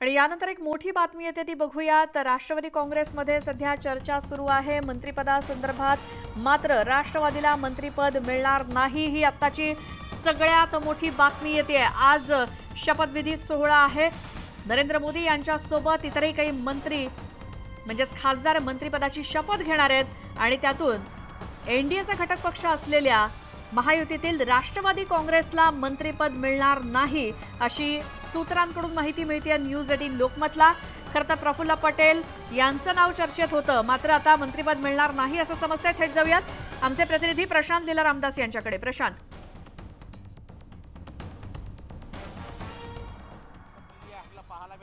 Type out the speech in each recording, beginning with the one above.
आणि यानंतर एक मोठी बातमी येते ती बघूयात. राष्ट्रवादी काँग्रेसमध्ये सध्या चर्चा सुरू आहे. मंत्रिपदासंदर्भात मात्र राष्ट्रवादीला मंत्रिपद मिळणार नाही ही आत्ताची सगळ्यात मोठी बातमी येते. आज शपथविधी सोहळा आहे. नरेंद्र मोदी यांच्यासोबत इतरही काही मंत्री म्हणजेच खासदार मंत्रिपदाची शपथ घेणार आहेत. आणि त्यातून एनडीएचा घटक पक्ष असलेल्या महायुतीतील राष्ट्रवादी काँग्रेसला मंत्रिपद मिळणार नाही अशी सूत्रांकडून माहिती मिळते न्यूज एटीन लोकमतला. खरं तर प्रफुल्ल पटेल यांचं नाव चर्चेत होतं. मात्र आता मंत्रिपद मिळणार नाही असं समजतंय. थेट जाऊयात. आमचे प्रतिनिधी प्रशांत लीला रामदास यांच्याकडे. प्रशांत.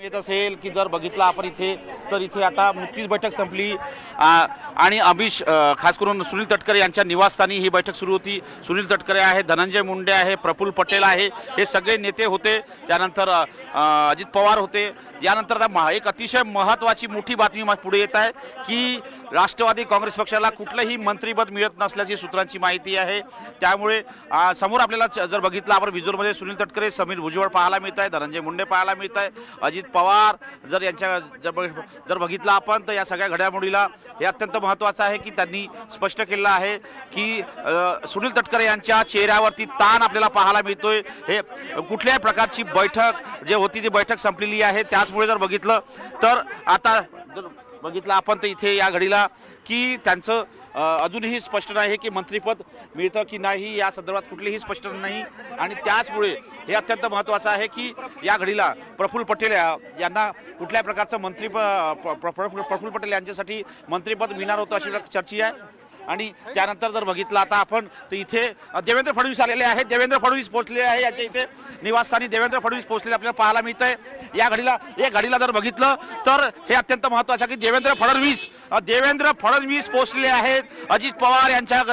येत असेल की जर बघितलं आपण इथे तर इथे आता नुकतीच बैठक संपली. आणि अमिश खास करून सुनील तटकरे यांच्या निवासस्थानी ही बैठक सुरू होती. सुनील तटकरे आहे धनंजय मुंडे आहे प्रफुल्ल पटेल आहे हे सगळे नेते होते. त्यानंतर अजित पवार होते. यानंतर आता महा- एक अतिशय महत्त्वाची मोठी बातमी पुढे येत आहे की राष्ट्रवादी काँग्रेस पक्षाला कुठलंही मंत्रीपद मिळत नसल्याची सूत्रांची माहिती आहे. त्यामुळे समोर आपल्याला च- जर बघितलं आपण विजोरमध्ये सुनील तटकरे समीर भुजबळ पाहायला मिळत आहे धनंजय मुंडे पाहायला मिळत आहे अजित पवार जर यांच्या जर जर बघितलं आपण तर या सगळ्या घडामोडीला हे अत्यंत महत्त्वाचं आहे की त्यांनी स्पष्ट केलं आहे की सुनील तटकरे यांच्या चेहऱ्यावरती ताण आपल्याला पाहायला मिळतोय. हे कुठल्याही प्रकारची बैठक जे होती ती बैठक संपलेली आहे. त्याच त्याचमुळे जर बघितलं तर आता जर बघितलं आपण तर इथे या घडीला की त्यांचं अजूनही स्पष्ट नाही की मंत्रिपद मिळतं की नाही या संदर्भात कुठलेही स्पष्ट नाही. आणि त्याचमुळे हे अत्यंत महत्त्वाचं आहे की या घडीला प्रफुल्ल पटेल यांना कुठल्या प्रकारचं मंत्री प्रफुल्ल पटेल यांच्यासाठी मंत्रिपद मिळणार होतं अशी चर्चा आहे? आणि त्यानंतर जर बघितलं आता आपण तर इथे देवेंद्र फडणवीस आलेले आहेत. देवेंद्र फडणवीस पोहोचले आहे. याच्या इथे निवासस्थानी देवेंद्र फडणवीस पोहोचलेले आपल्याला पाहायला मिळतंय. आहे या घडीला या घडीला जर बघितलं तर हे अत्यंत महत्त्वाचं आहे की देवेंद्र फडणवीस देवेंद्र फडणवीस पोहोचले आहेत. अजित पवार यांच्या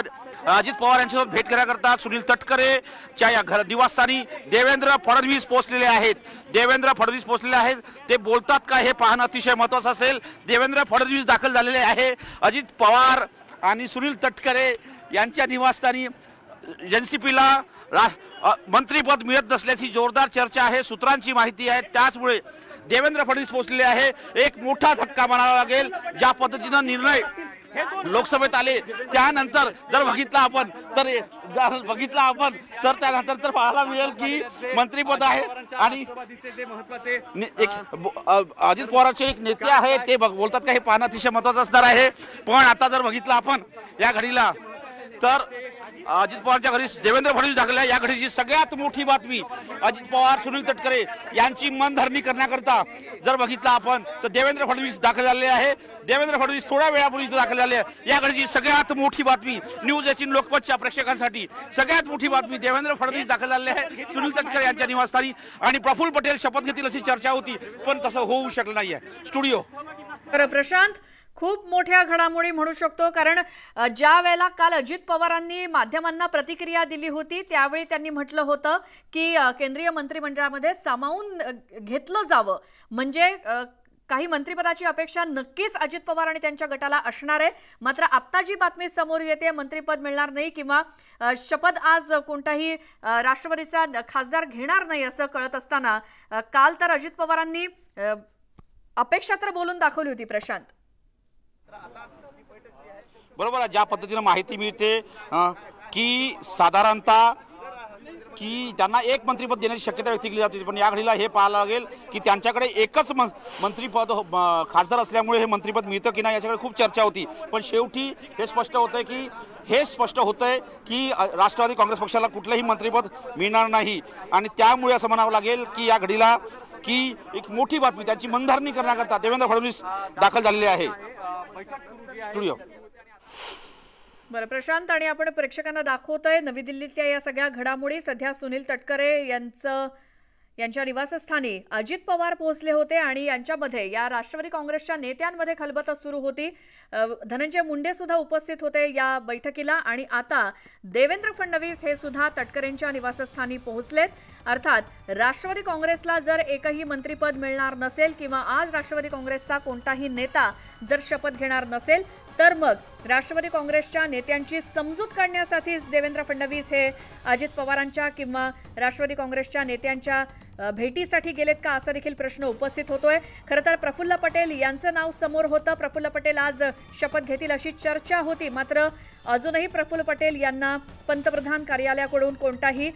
अजित पवार यांच्यासोबत भेट घेण्याकरता सुनील तटकरेच्या या घर निवासस्थानी देवेंद्र फडणवीस पोहोचलेले आहेत. देवेंद्र फडणवीस पोहोचलेले आहेत. ते बोलतात का हे पाहणं अतिशय महत्त्वाचं असेल. देवेंद्र फडणवीस दाखल झालेले आहे. अजित पवार आणि सुनील तटकरे यांच्या निवासस्थानी एन सी पीला रा मंत्रीपद मिळत नसल्याची जोरदार चर्चा आहे सूत्रांची माहिती आहे. त्याचमुळे देवेंद्र फडणवीस पोचलेले आहे. एक मोठा धक्का म्हणावा लागेल ज्या पद्धतीनं निर्णय लोकसभेत आले त्यानंतर जर बघितलं आपण तर जर बघितलं आपण तर त्यानंतर तर पाहायला मिळेल की मंत्रीपद आहे आणि एक अजित पवारांचे एक नेते आहे ते बोलतात का हे पाहणं अतिशय महत्वाचं असणार आहे. पण आता जर बघितलं आपण या घडीला तर अजित पवारच्या घरी देवेंद्र फडणवीस दाखल या घडीची सगळ्यात मोठी बातमी अजित पवार सुनील तटकरे यांची मनधरणी करण्याकरता जर बघितलं आपण तर देवेंद्र फडणवीस दाखल झालेले आहे. देवेंद्र फडणवीस थोड्या वेळापूर्वी इथं दाखल झाले आहे. या घडीची सगळ्यात मोठी बातमी न्यूज एटीन लोकमतच्या प्रेक्षकांसाठी सगळ्यात मोठी बातमी देवेंद्र फडणवीस दाखल झालेले आहे. सुनील तटकरे यांच्या निवासस्थानी आणि प्रफुल्ल पटेल शपथ घेतील अशी चर्चा होती पण तसं होऊ शकलं नाहीये. स्टुडिओ. प्रशांत खूप मोठ्या घडामोडी म्हणू शकतो कारण ज्या वेळेला काल अजित पवारांनी माध्यमांना प्रतिक्रिया दिली होती त्यावेळी त्यांनी म्हटलं होतं की केंद्रीय मंत्रिमंडळामध्ये सामावून घेतलं जावं. म्हणजे काही मंत्रिपदाची अपेक्षा नक्कीच अजित पवार आणि त्यांच्या गटाला असणार आहे. मात्र आत्ता जी बातमी समोर येते मंत्रिपद मिळणार नाही किंवा शपथ आज कोणताही राष्ट्रवादीचा खासदार घेणार नाही असं कळत असताना काल तर अजित पवारांनी अपेक्षा तर बोलून दाखवली होती प्रशांत. बरोबर आहे ज्या पद्धतीनं माहिती मिळते की साधारणतः की त्यांना एक मंत्रीपद देण्याची शक्यता व्यक्त केली जाते पण या घडीला हे पाहायला लागेल की त्यांच्याकडे एकच म- मंत्रीपद खासदार असल्यामुळे हे मंत्रीपद मिळतं की नाही याच्याकडे खूप चर्चा होती. पण शेवटी हे स्पष्ट होतंय की हे स्पष्ट होतंय की राष्ट्रवादी काँग्रेस पक्षाला कुठलंही मंत्रीपद मिळणार नाही. आणि त्यामुळे असं म्हणावं लागेल की या घडीला की एक मोठी बातमी त्याची मनधारणी करण्याकरता देवेंद्र फडणवीस दाखल झालेले आहे. स्टुडिओ बरं प्रशांत आणि आपण प्रेक्षकांना दाखवतोय नवी दिल्लीतल्या या सगळ्या घडामोडी सध्या सुनील तटकरे यांचं यांच्या निवासस्थानी अजित पवार पोहोचले होते आणि यांच्यामध्ये या राष्ट्रवादी काँग्रेसच्या नेत्यांमध्ये खलबत सुरू होती. धनंजय मुंडे सुद्धा उपस्थित होते या बैठकीला आणि आता देवेंद्र फडणवीस हे सुद्धा तटकरेंच्या निवासस्थानी पोहोचलेत. अर्थात राष्ट्रवादी काँग्रेसला जर एकही मंत्रीपद मिळणार नसेल किंवा आज राष्ट्रवादी काँग्रेसचा कोणताही नेता जर शपथ घेणार नसेल तर मग राष्ट्रवादी काँग्रेसच्या नेत्यांची समजूत काढण्यासाठीच देवेंद्र फडणवीस हे अजित पवारांच्या किंवा राष्ट्रवादी काँग्रेसच्या नेत्यांच्या भेटीसाठी गेलेत का असा देखील प्रश्न उपस्थित होतोय. खरं तर प्रफुल्ल पटेल यांचं नाव समोर होतं. प्रफुल्ल पटेल आज शपथ घेतील अशी चर्चा होती. मात्र अजूनही प्रफुल्ल पटेल यांना पंतप्रधान कार्यालयाकडून कोणताही